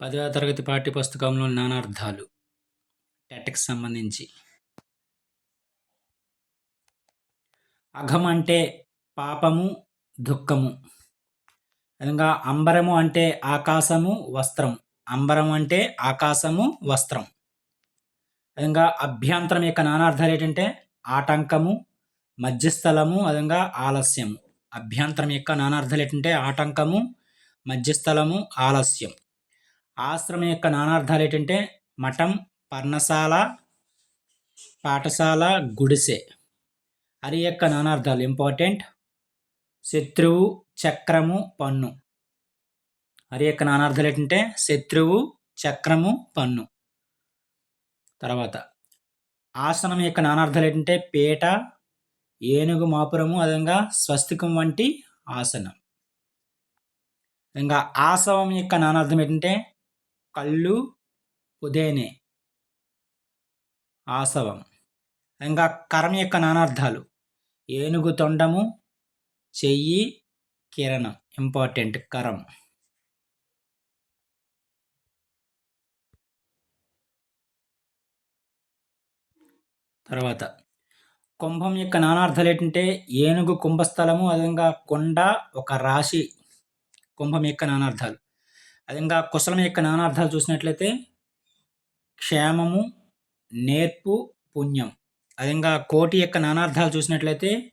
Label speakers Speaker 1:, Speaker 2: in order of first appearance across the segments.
Speaker 1: పదవ తరగతి పాఠ్యపుస్తకంలో నానార్థాలు. టెట్కి సంబంధించి. అఘం అంటే పాపము దుఃఖము. విధంగా అంబరము అంటే ఆకాశము వస్త్రం అంబరం అంటే ఆకాశము వస్త్రం. విధంగా అభ్యంతరం యొక్క నానార్థాలు ఏంటంటే ఆటంకము మధ్యస్థలము అదంగా ఆలస్యము. అభ్యంతరం యొక్క నానార్థాలు ఏంటంటే ఆటంకము మధ్యస్థలము ఆలస్యం. ఆశ్రమం యొక్క నానార్థాలు ఏంటంటే మఠం పర్ణశాల పాఠశాల గుడిసె. హరి యొక్క నానార్థాలు ఇంపార్టెంట్. శత్రువు చక్రము పన్ను. హరి యొక్క నానార్థాలు ఏంటంటే శత్రువు చక్రము పన్ను. తర్వాత ఆసనం యొక్క నానార్థాలు ఏంటంటే పీట ఏనుగు మాపురము అదేవిధంగా స్వస్తికం వంటి ఆసనం. ఇంకా ఆసవం యొక్క నానార్థం ఏంటంటే కళ్ళు పుదేనే. ఆసవం. ఇంకా కరం యొక్క నానార్థాలు. ఏనుగు తొండము చెయ్యి కిరణం. ఇంపార్టెంట్ కరం. తర్వాత కుంభం యొక్క నానార్థాలు ఏంటంటే ఏనుగు కుంభస్థలము అదేవిధంగా కొండ ఒక రాశి కుంభం యొక్క నానార్థాలు. అదేవిధంగా కుశలం యొక్క నానార్థాలు చూసినట్లయితే క్షేమము నేర్పు పుణ్యం. అదేవిధంగా కోటి యొక్క నానార్థాలు చూసినట్లయితే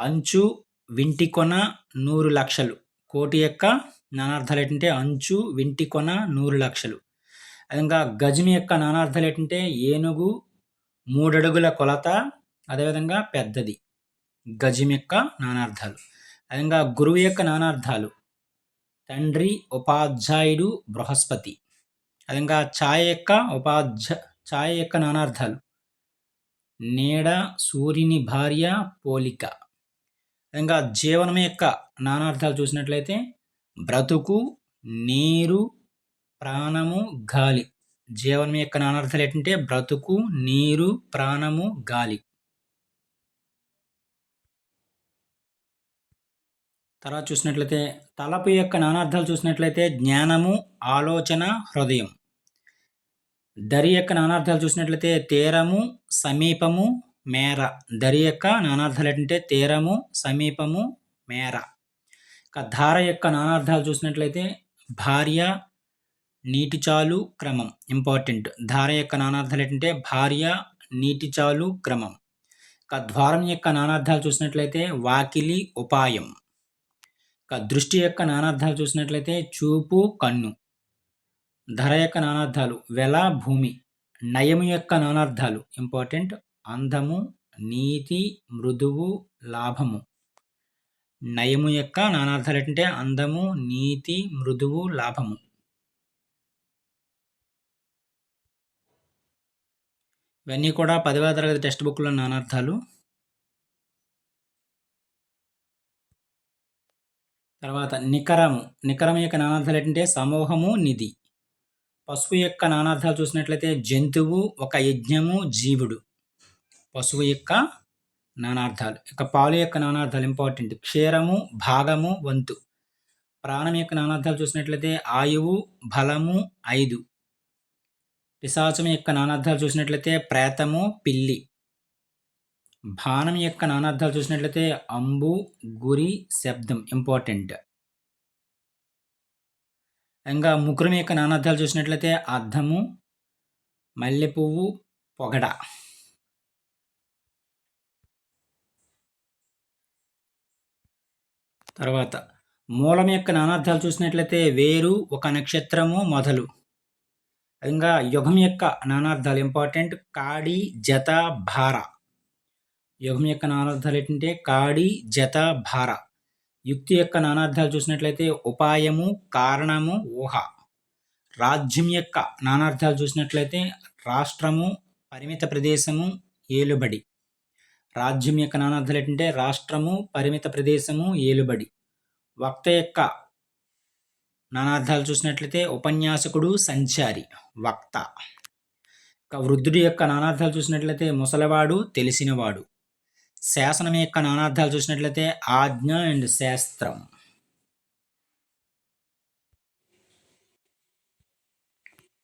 Speaker 1: అంచు వింటి కొన నూరు లక్షలు. కోటి యొక్క నానార్థాలు ఏంటంటే అంచు వింటి కొన నూరు లక్షలు. అదేవిధంగా గజం యొక్క నానార్థాలు ఏంటంటే ఏనుగు మూడడుగుల కొలత అదేవిధంగా పెద్దది. గజం యొక్క నానార్థాలు. అదేవిధంగా గురువు యొక్క నానార్థాలు. తండ్రి ఉపాధ్యాయుడు బృహస్పతి. అదేవిధంగా ఛాయ యొక్క ఉపాధ్య ఛాయ యొక్క నానార్థాలు నీడ సూర్యుని భార్య పోలిక. అదంగా జీవనం యొక్క నానార్థాలు చూసినట్లయితే బ్రతుకు నీరు ప్రాణము గాలి. జీవనం యొక్క నానార్థాలు ఏంటంటే బ్రతుకు నీరు ప్రాణము గాలి. తర్వాత చూసినట్లయితే తలపు యొక్క నానార్థాలు చూసినట్లయితే జ్ఞానము ఆలోచన హృదయం. దరి యొక్క నానార్థాలు చూసినట్లయితే తీరము సమీపము మేర. దరి యొక్క నానార్థాలు ఏంటంటే తీరము సమీపము మేర. ఇక ధార యొక్క నానార్థాలు చూసినట్లయితే భార్య నీటి చాలు క్రమం. ఇంపార్టెంట్. ధార యొక్క నానార్థాలు ఏంటంటే భార్య నీటి చాలు క్రమం. ఇక ద్వారం యొక్క నానార్థాలు చూసినట్లయితే వాకిలి ఉపాయం. దృష్టి యొక్క నానార్థాలు చూసినట్లయితే చూపు కన్ను. ధర యొక్క నానార్థాలు వెల భూమి. నయము యొక్క నానార్థాలు ఇంపార్టెంట్ అందము నీతి మృదువు లాభము. నయము యొక్క నానార్థాలు ఏంటంటే అందము నీతి మృదువు లాభము. ఇవన్నీ కూడా పదవ తరగతి టెక్స్ట్ బుక్లో నానార్థాలు. తర్వాత నికరము. నికరం యొక్క నానార్థాలు ఏంటంటే సమూహము నిధి. పశువు యొక్క నానార్థాలు చూసినట్లయితే జంతువు ఒక యజ్ఞము జీవుడు. పశువు యొక్క నానార్థాలు. ఇక పాలు యొక్క నానార్థాలు ఇంపార్టెంట్ క్షీరము భాగము వంతు. ప్రాణం యొక్క నానార్థాలు చూసినట్లయితే ఆయువు బలము ఐదు. పిశాచం యొక్క నానార్థాలు చూసినట్లయితే ప్రేతము పిల్లి. బాణం యొక్క నానార్థాలు చూసినట్లయితే అంబు గురి శబ్దం ఇంపార్టెంట్ ఇంకా ముకురం యొక్క నానార్థాలు చూసినట్లయితే అర్థము మల్లె పువ్వు పొగడ. తర్వాత మూలం యొక్క నానార్థాలు చూసినట్లయితే వేరు ఒక నక్షత్రము మొదలు. ఇంకా యుగం యొక్క నానార్థాలు ఇంపార్టెంట్ కాడి జత భార. యుగం యొక్క నానార్థాలు ఏంటంటే కాడి జత భార. యుక్తి యొక్క నానార్థాలు చూసినట్లయితే ఉపాయము కారణము ఊహ. రాజ్యం యొక్క నానార్థాలు చూసినట్లయితే రాష్ట్రము పరిమిత ప్రదేశము ఏలుబడి. రాజ్యం యొక్క నానార్థాలు ఏంటంటే రాష్ట్రము పరిమిత ప్రదేశము ఏలుబడి. వక్త యొక్క నానార్థాలు చూసినట్లయితే ఉపన్యాసకుడు సంచారి వక్త. వృద్ధుడి యొక్క నానార్థాలు చూసినట్లయితే ముసలివాడు తెలిసినవాడు. శాసనం యొక్క నానార్థాలు చూసినట్లయితే ఆజ్ఞ అండ్ శాస్త్రం.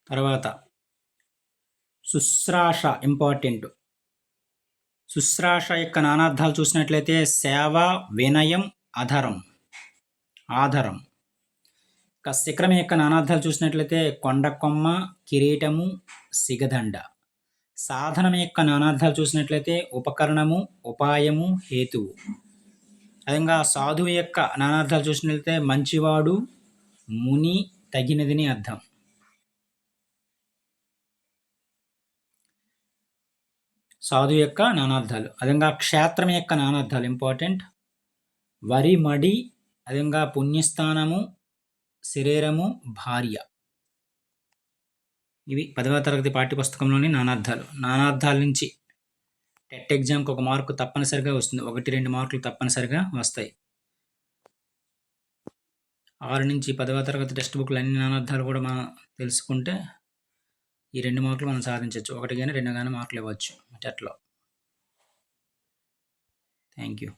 Speaker 1: తర్వాత శుశ్రాష ఇంపార్టెంట్. శుశ్రాష యొక్క నానార్థాలు చూసినట్లయితే సేవ వినయం అధరం. ఆధరం. ఇక శిఖరం యొక్క నానార్థాలు చూసినట్లయితే కొండకొమ్మ కిరీటము సిగదండ. సాధనం యొక్క నానార్థాలు చూసినట్లయితే ఉపకరణము ఉపాయము హేతువు. అదేవిధంగా సాధువు యొక్క నానార్థాలు చూసినట్లయితే మంచివాడు ముని తగినదిని అర్థం. సాధు యొక్క నానార్థాలు. అదేవిధంగా క్షేత్రం యొక్క నానార్థాలు ఇంపార్టెంట్. వరి మడి అదేవిధంగా పుణ్యస్థానము శరీరము భార్య. ఇవి పదవ తరగతి పాఠ్యపుస్తకంలోని నానార్థాలు. నానార్థాల నుంచి టెట్ ఎగ్జామ్కి ఒక మార్కు తప్పనిసరిగా వస్తుంది. ఒకటి రెండు మార్కులు తప్పనిసరిగా వస్తాయి. ఆరు నుంచి పదవ తరగతి టెక్స్ట్ బుక్లు అన్ని నానార్థాలు కూడా మనం తెలుసుకుంటే ఈ రెండు మార్కులు మనం సాధించవచ్చు ఒకటి కానీ రెండు కానీ మార్కులు ఇవ్వచ్చు. టెట్లో. Thank you